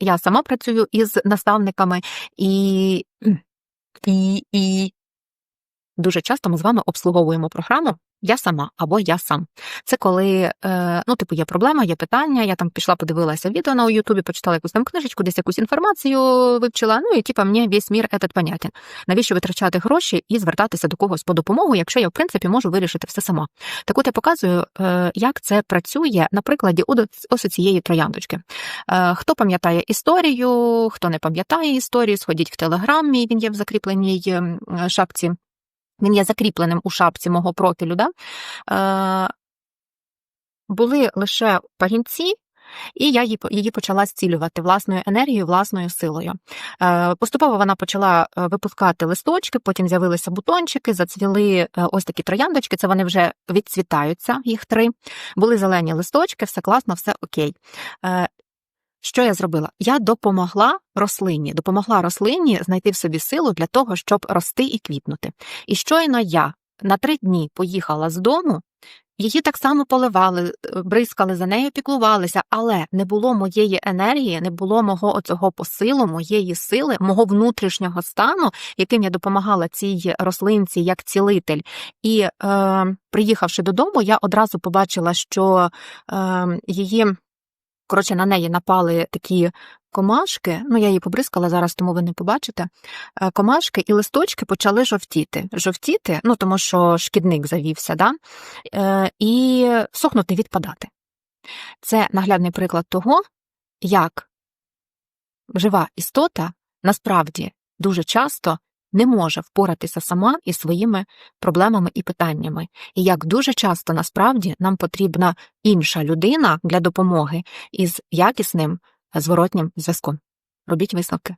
я сама працюю із наставниками, і, і, і дуже часто ми з вами обслуговуємо програму. Я сама або я сам. Це коли е, ну, типу, є проблема, є питання. Я там пішла, подивилася відео на Ютубі, почитала якусь там книжечку, десь якусь інформацію вивчила. Ну і типу, мені весь мір этот понятен. Навіщо витрачати гроші і звертатися до когось по допомогу, якщо я в принципі можу вирішити все сама? Так от я показую, е, як це працює на прикладі ось цієї трояндочки. Е, хто пам'ятає історію, хто не пам'ятає історію, сходіть в телеграмі. Він є в закріпленій ем, шапці. Він є закріпленим у шапці мого профілю. Да? Е, були лише пагінці, і я її її почала зцілювати власною енергією, власною силою. Е, Поступово вона почала е, випускати листочки, потім з'явилися бутончики, зацвіли е, ось такі трояндочки. Це вони вже відцвітаються, їх три. Були зелені листочки, все класно, все окей. Що я зробила? Я допомогла рослині, допомогла рослині знайти в собі силу для того, щоб рости і квітнути. І щойно я на три дні поїхала з дому, її так само поливали, е, бризкали за нею, піклувалися, але не було моєї енергії, не було мого оцього посилу, моєї сили, мого внутрішнього стану, яким я допомагала цій рослинці як цілитель. І е, приїхавши додому, я одразу побачила, що е, її. Коротше, на неї напали такі комашки, ну я її побризкала зараз, тому ви не побачите. Е, комашки і листочки почали жовтіти. Жовтіти, ну тому що шкідник завівся, да? Е, і сохнути відпадати. Це наглядний приклад того, як жива істота насправді дуже часто не може впоратися сама із своїми проблемами і питаннями, і як дуже часто насправді нам потрібна інша людина для допомоги із якісним зворотнім зв'язком. Робіть висновки.